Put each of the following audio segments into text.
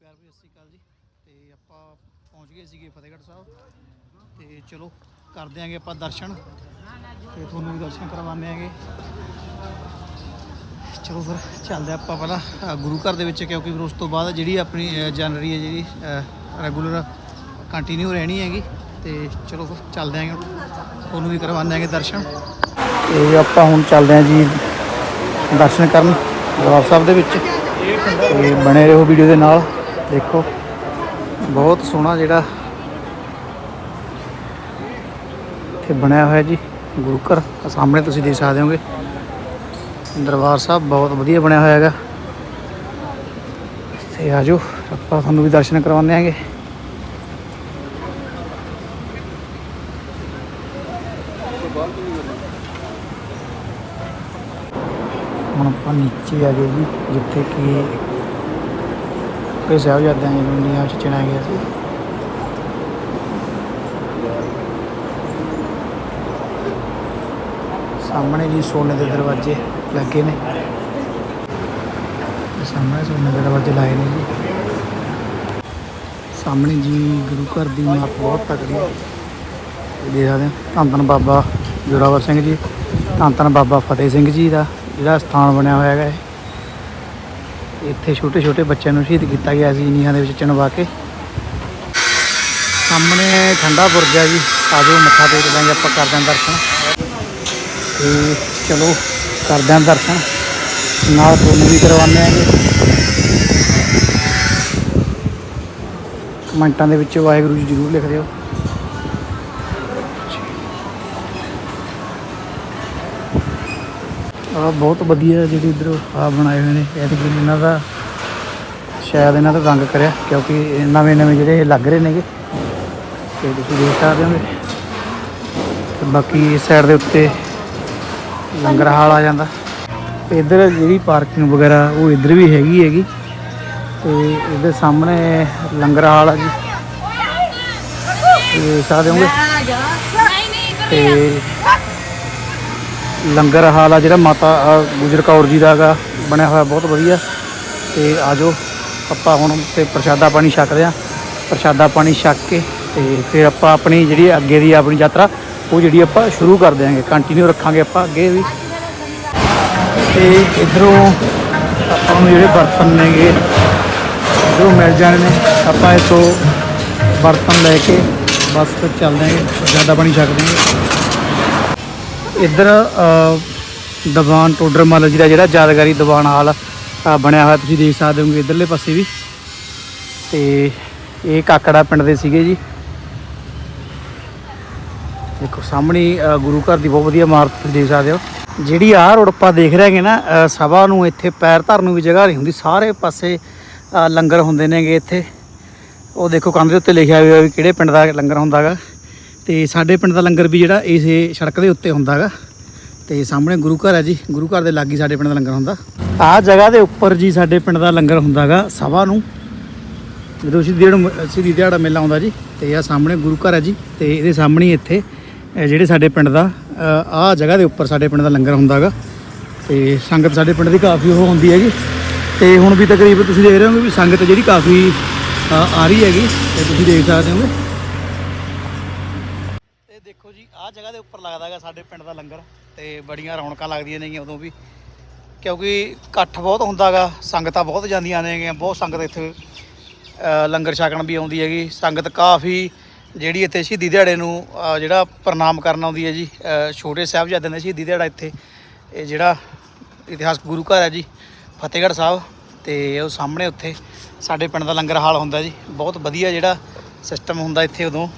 ਪਿਆਰ ਭਰੀ ਸਤਿ ਸ਼੍ਰੀ ਅਕਾਲ ਜੀ। ਤੇ ਆਪਾਂ ਪਹੁੰਚ ਗਏ ਸੀਗੇ ਫਤਿਹਗੜ੍ਹ ਸਾਹਿਬ। ਤੇ ਚਲੋ ਕਰ ਦਿਆਂਗੇ ਆਪਾਂ ਦਰਸ਼ਨ। ਤੇ ਤੁਹਾਨੂੰ ਵੀ ਦਰਸ਼ਨ ਕਰਵਾਉਂਦੇ ਆਂਗੇ। ਚਲੋ ਫਿਰ ਚੱਲਦੇ ਆਪਾਂ ਪਹਿਲਾਂ ਗੁਰੂ ਘਰ ਦੇ ਵਿੱਚ ਕਿਉਂਕਿ ਫਿਰ ਉਸ ਤੋਂ ਬਾਅਦ ਜਿਹੜੀ ਆਪਣੀ ਅ, ਹੈ ਜਿਹੜੀ ਰੈਗੂਲਰ ਕੰਟੀਨਿਊ ਰਹਿਣੀ ਹੈਗੀ। ਤੇ ਚਲੋ ਫਿਰ ਚੱਲਦੇ ਆਂਗੇ ਤੁਹਾਨੂੰ ਵੀ ਕਰਵਾਉਂਦੇ ਆਂਗੇ ਦਰਸ਼ਨ। ਤੇ ਆਪਾਂ ਹੁਣ ਚੱਲਦੇ ਆਂ ਜੀ ਦਰਸ਼ਨ ਕਰਨ ਦਰਬਾਰ ਸਾਹਿਬ ਦੇ ਵਿੱਚ। ਤੇ ਬਣੇ ਰਹੋ ਵੀਡੀਓ ਦੇ ਨਾਲ। ਦੇਖੋ, ਬਹੁਤ ਸੋਹਣਾ ਜਿਹੜਾ ਇੱਥੇ ਬਣਿਆ ਹੋਇਆ ਜੀ, ਗੁਰੂ ਘਰ। ਸਾਹਮਣੇ ਤੁਸੀਂ ਦੇਖ ਸਕਦੇ ਹੋਗੇ, ਦਰਬਾਰ ਸਾਹਿਬ ਬਹੁਤ ਵਧੀਆ ਬਣਿਆ ਹੋਇਆ ਹੈਗਾ। ਤੇ ਆਜੋ, ਆਪਾਂ ਤੁਹਾਨੂੰ ਵੀ ਦਰਸ਼ਨ ਕਰਵਾਉਂਦੇ ਆਂਗੇ। ਹੁਣ ਆਪਾਂ ਨੀਚੇ ਆ ਗਏ ਜੀ, ਜਿੱਥੇ ਕਿ ਕੋਈ ਸਾਹਿਬਜ਼ਾਦਿਆਂ ਜੀ ਨੂੰ ਨੀਹਾਂ 'ਚ ਚਿਣਿਆ ਗਿਆ ਸੀ। ਸਾਹਮਣੇ ਜੀ ਸੋਨੇ ਦੇ ਦਰਵਾਜ਼ੇ ਲੱਗੇ ਨੇ। ਸਾਹਮਣੇ ਸੋਨੇ ਦੇ ਦਰਵਾਜ਼ੇ ਲਾਏ ਨੇ ਜੀ। ਸਾਹਮਣੇ ਜੀ ਗੁਰੂ ਘਰ ਦੀ ਇਮਾਰਤ ਬਹੁਤ ਤਕੜੀ ਹੈ। ਦੇਖ ਸਕਦੇ ਧੰਨ ਧੰਨ ਬਾਬਾ ਜੋਰਾਵਰ ਸਿੰਘ ਜੀ ਧੰਨ ਧੰਨ ਬਾਬਾ ਫਤਿਹ ਸਿੰਘ ਜੀ ਦਾ ਜਿਹੜਾ ਸਥਾਨ ਬਣਿਆ ਹੋਇਆ ਹੈਗਾ ਇਹ। ਇੱਥੇ ਛੋਟੇ ਛੋਟੇ ਬੱਚਿਆਂ ਨੂੰ ਸ਼ਹੀਦ ਕੀਤਾ ਗਿਆ ਸੀ, ਨੀਹਾਂ ਦੇ ਵਿੱਚ ਚਣਵਾ ਕੇ। ਸਾਹਮਣੇ ਠੰਡਾ ਬੁਰਜ ਹੈ ਜੀ ਆਜੋ ਮੱਥਾ ਟੇਕ ਲਾਂਗੇ ਆਪਾਂ ਕਰਦੇ ਹਾਂ ਦਰਸ਼ਨ। ਤੇ ਚਲੋ ਕਰਦੇ ਹਾਂ ਦਰਸ਼ਨ। ਨਾਲ ਤੁਹਾਨੂੰ ਵੀ ਕਰਵਾਉਂਦੇ ਆਂਗੇ। ਕਮੈਂਟਾਂ ਦੇ ਵਿੱਚ ਵਾਹਿਗੁਰੂ ਜੀ ਜ਼ਰੂਰ ਲਿਖ ਦਿਓ। ਆ ਬਹੁਤ ਵਧੀਆ ਜਿਹੜੀ ਇਧਰ ਆ ਬਣਾਏ ਹੋਏ ਨੇ। ਤੇ ਇਹਨਾਂ ਦਾ ਸ਼ਾਇਦ ਇਹਨਾਂ ਦਾ ਰੰਗ ਕਰਿਆ ਕਿਉਂਕਿ ਨਵੇਂ ਨਵੇਂ ਜਿਹੜੇ ਲੱਗ ਰਹੇ ਨੇਗੇ। ਤੇ ਤੁਸੀਂ ਦੇਖ ਸਕਦੇ ਹੋਗੇ। ਤੇ ਬਾਕੀ ਇਸ ਸਾਈਡ ਦੇ ਉੱਤੇ ਲੰਗਰ ਹਾਲ ਆ ਜਾਂਦਾ। ਤੇ ਇੱਧਰ ਜਿਹੜੀ ਪਾਰਕਿੰਗ ਵਗੈਰਾ ਉਹ ਇੱਧਰ ਵੀ ਹੈਗੀ ਹੈਗੀ। ਤੇ ਇਹਦੇ ਸਾਹਮਣੇ ਲੰਗਰ ਹਾਲ ਆ ਜੀ। ਤੇ ਸਕਦੇ ਹੋਗੇ। ਤੇ ਲੰਗਰ ਹਾਲ ਆ ਜਿਹੜਾ, ਮਾਤਾ ਗੁਜਰ ਕੌਰ ਜੀ ਦਾ ਹੈਗਾ, ਬਣਿਆ ਹੋਇਆ ਬਹੁਤ ਵਧੀਆ। ਤੇ ਆਜੋ, ਆਪਾਂ ਹੁਣ ਤੇ ਪ੍ਰਸ਼ਾਦਾ ਪਾਣੀ ਛਕਦੇ ਆ। ਪ੍ਰਸ਼ਾਦਾ ਪਾਣੀ ਛਕ ਕੇ ਤੇ ਫਿਰ ਆਪਾਂ ਆਪਣੀ ਜਿਹੜੀ ਅੱਗੇ ਦੀ ਆਪਣੀ ਯਾਤਰਾ, ਉਹ ਜਿਹੜੀ ਆਪਾਂ ਸ਼ੁਰੂ ਕਰ ਦਿਆਂਗੇ। ਕੰਟੀਨਿਊ ਰੱਖਾਂਗੇ ਆਪਾਂ ਅੱਗੇ ਵੀ। ਤੇ ਇਧਰੋਂ ਆਪਾਂ ਨੂੰ ਜਿਹੜੇ ਬਰਤਨ ਨੇਗੇ, ਇਧਰੋਂ ਮਿਲ ਜਾਣੇ ਨੇ। ਆਪਾਂ ਇਥੋਂ ਬਰਤਨ ਲੈ ਕੇ ਬਸ ਫਿਰ ਚੱਲਦੇ ਆਂਗੇ ਪ੍ਰਸ਼ਾਦਾ ਪਾਣੀ ਛਕਦੇ ਆਂਗੇ ਇੱਧਰ ਦੀਵਾਨ ਟੋਡਰ ਮੱਲ ਜੀ ਦਾ ਜਿਹੜਾ ਯਾਦਗਾਰੀ ਦੀਵਾਨ ਹਾਲ ਬਣਿਆ ਹੋਇਆ, ਤੁਸੀਂ ਦੇਖ ਸਕਦੇ ਹੋਗੇ ਇਧਰਲੇ ਪਾਸੇ ਵੀ। ਤੇ ਇਹ ਕਾਕੜਾ ਪਿੰਡ ਦੇ ਸੀਗੇ ਜੀ। ਦੇਖੋ, ਸਾਹਮਣੇ ਗੁਰੂ ਘਰ ਦੀ ਬਹੁਤ ਵਧੀਆ ਇਮਾਰਤ ਤੁਸੀਂ ਦੇਖ ਸਕਦੇ ਹੋ। ਜਿਹੜੀ ਆਹ ਰੋਡ ਆਪਾਂ ਦੇਖ ਰਹੇ ਹੈਗੇ ਨਾ ਸਭਾ ਨੂੰ ਇੱਥੇ ਪੈਰ ਧਰਨ ਨੂੰ ਵੀ ਜਗ੍ਹਾ ਨਹੀਂ ਹੁੰਦੀ। ਸਾਰੇ ਪਾਸੇ ਲੰਗਰ ਹੁੰਦੇ ਨੇਗੇ ਇੱਥੇ। ਉਹ ਦੇਖੋ ਕੰਧ ਦੇ ਉੱਤੇ ਲਿਖਿਆ ਹੋਇਆ ਵੀ ਕਿਹੜੇ ਪਿੰਡ ਦਾ ਲੰਗਰ ਹੁੰਦਾਗਾ ਤੇ ਸਾਡੇ ਪਿੰਡ ਦਾ ਲੰਗਰ ਵੀ ਜਿਹੜਾ ਇਸੇ ਸੜਕ ਦੇ ਉੱਤੇ ਹੁੰਦਾਗਾ ਤੇ ਸਾਹਮਣੇ ਗੁਰੂ ਘਰ ਹੈ ਜੀ। ਗੁਰੂ ਘਰ ਦੇ ਲਾਗੇ ਸਾਡੇ ਪਿੰਡ ਦਾ ਲੰਗਰ ਹੁੰਦਾ। ਆਹ ਜਗ੍ਹਾ ਦੇ ਉੱਪਰ ਜੀ ਸਾਡੇ ਪਿੰਡ ਦਾ ਲੰਗਰ ਹੁੰਦਾਗਾ ਸਵਾ ਨੂੰ। ਜਦੋਂ ਸ਼ਹੀਦੀ ਦਿਹਾੜਾ ਸ਼ਹੀਦੀ ਦਿਹਾੜਾ ਮੇਲਾ ਆਉਂਦਾ ਜੀ, ਤੇ ਆ ਸਾਹਮਣੇ ਗੁਰੂ ਘਰ ਹੈ ਜੀ। ਤੇ ਇਹਦੇ ਸਾਹਮਣੇ ਇੱਥੇ ਜਿਹੜੇ ਸਾਡੇ ਪਿੰਡ ਦਾ ਆਹ ਜਗ੍ਹਾ ਦੇ ਉੱਪਰ ਸਾਡੇ ਪਿੰਡ ਦਾ ਲੰਗਰ ਹੁੰਦਾਗਾ ਤੇ ਸੰਗਤ ਸਾਡੇ ਪਿੰਡ ਦੀ ਕਾਫੀ ਉਹ ਹੁੰਦੀ ਹੈਗੀ। ਤੇ ਹੁਣ ਵੀ ਤਕਰੀਬਨ ਤੁਸੀਂ ਦੇਖ ਰਹੇ ਹੋਗੇ ਵੀ ਸੰਗਤ ਜਿਹੜੀ ਕਾਫੀ ਆ ਰਹੀ ਹੈਗੀ। ਤੇ ਤੁਸੀਂ ਦੇਖ ਸਕਦੇ ਹੋਗੇ। ਇਹ ਦੇਖੋ ਜੀ, ਆਹ ਜਗ੍ਹਾ ਦੇ ਉੱਪਰ ਲੱਗਦਾ ਹੈਗਾ ਸਾਡੇ ਪਿੰਡ ਦਾ ਲੰਗਰ ਤੇ ਬੜੀਆਂ ਰੌਣਕਾਂ ਲੱਗਦੀਆਂ ਨੇਗੀਆਂ ਉਦੋਂ ਵੀ। ਕਿਉਂਕਿ ਇਕੱਠ ਬਹੁਤ ਹੁੰਦਾਗਾ ਸੰਗਤਾਂ ਬਹੁਤ ਜਾਂਦੀਆਂ ਨੇਗੀਆਂ ਬਹੁਤ ਸੰਗਤ ਇੱਥੇ ਲੰਗਰ ਛਕਣ ਵੀ ਆਉਂਦੀ ਹੈਗੀ। ਸੰਗਤ ਕਾਫੀ ਜਿਹੜੀ ਇੱਥੇ ਸ਼ਹੀਦੀ ਦਿਹਾੜੇ ਨੂੰ ਜਿਹੜਾ ਪ੍ਰਣਾਮ ਕਰਨ ਆਉਂਦੀ ਹੈ ਜੀ ਛੋਟੇ ਸਾਹਿਬਜ਼ਾਦਿਆਂ ਦਾ ਸ਼ਹੀਦੀ ਦਿਹਾੜਾ ਇੱਥੇ, ਇਹ ਜਿਹੜਾ ਇਤਿਹਾਸਕ ਗੁਰੂ ਘਰ ਹੈ ਜੀ, ਫਤਿਹਗੜ੍ਹ ਸਾਹਿਬ ਤੇ ਉਹ ਸਾਹਮਣੇ ਉੱਥੇ ਸਾਡੇ ਪਿੰਡ ਦਾ ਲੰਗਰ ਹਾਲ ਹੁੰਦਾ ਜੀ। ਬਹੁਤ ਵਧੀਆ ਜਿਹੜਾ ਸਿਸਟਮ ਹੁੰਦਾ ਇੱਥੇ ਉਦੋਂ।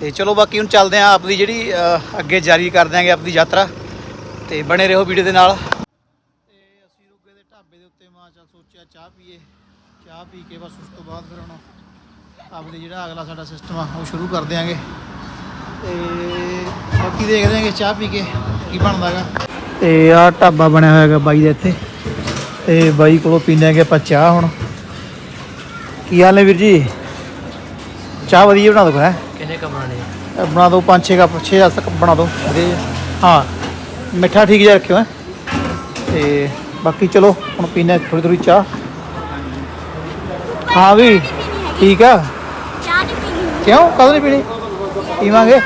ਤੇ ਚਲੋ ਬਾਕੀ ਹੁਣ ਚੱਲਦੇ ਆਂ ਆਪਦੀ ਜਿਹੜੀ ਅੱਗੇ ਜਾਰੀ ਕਰ ਦਿਆਂਗੇ ਆਪਦੀ ਯਾਤਰਾ ਤੇ ਬਣੇ ਰਹੋ ਵੀਡੀਓ ਦੇ ਨਾਲ। ਤੇ ਅਸੀਂ ਰੁਕੇ ਦੇ ਢਾਬੇ ਦੇ ਉੱਤੇ ਮਾਂ ਚੱਲ ਸੋਚਿਆ ਚਾਹ ਪੀਏ। ਚਾਹ ਪੀ ਕੇ ਬਸ ਉਸ ਤੋਂ ਬਾਅਦ ਫਿਰ ਹੁਣ ਆਪਦੇ ਜਿਹੜਾ ਅਗਲਾ ਸਾਡਾ ਸਿਸਟਮ ਆ, ਉਹ ਸ਼ੁਰੂ ਕਰ ਦਿਆਂਗੇ। ਤੇ ਬਾਕੀ ਦੇਖਦੇ ਆਂਗੇ ਚਾਹ ਪੀ ਕੇ ਕੀ ਬਣਦਾਗਾ ਤੇ ਆਹ ਢਾਬਾ ਬਣਿਆ ਹੋਇਆ ਹੈਗਾ ਬਾਈ ਦੇ ਇੱਥੇ। ਤੇ ਬਾਈ ਕੋਲੋਂ ਪੀਂਦੇ ਆਂਗੇ ਆਪਾਂ ਚਾਹ ਹੁਣ। ਕੀ ਹਾਲ ਹੈ ਵੀਰ ਜੀ? ਚਾਹ ਵਧੀਆ ਬਣਾ ਦੋ ਹੈ। ਕਿੰਨੇ ਕ ਬਣਾਣੇ ਇਹ ਬਣਾ ਦਿਓ ਪੰਜ ਛੇ ਕੱਪ 6 10 ਕੱਪ ਬਣਾ ਦਿਓ ਵਧੀਆ ਜਿਹਾ। ਹਾਂ ਮਿੱਠਾ ਠੀਕ ਜਿਹਾ ਰੱਖਿਓ ਹੈ। ਤੇ ਬਾਕੀ ਚਲੋ ਹੁਣ ਪੀਨੇ ਥੋੜੀ ਥੋੜੀ ਚਾਹ। ਹਾਂ ਵੀ ਠੀਕ ਆ। ਚਾਹ ਨਹੀਂ ਪੀਣੀ। ਕਿਉਂ? ਕਦੋਂ ਨਹੀਂ ਪੀਣੀ? ਪੀਵਾਂਗੇ?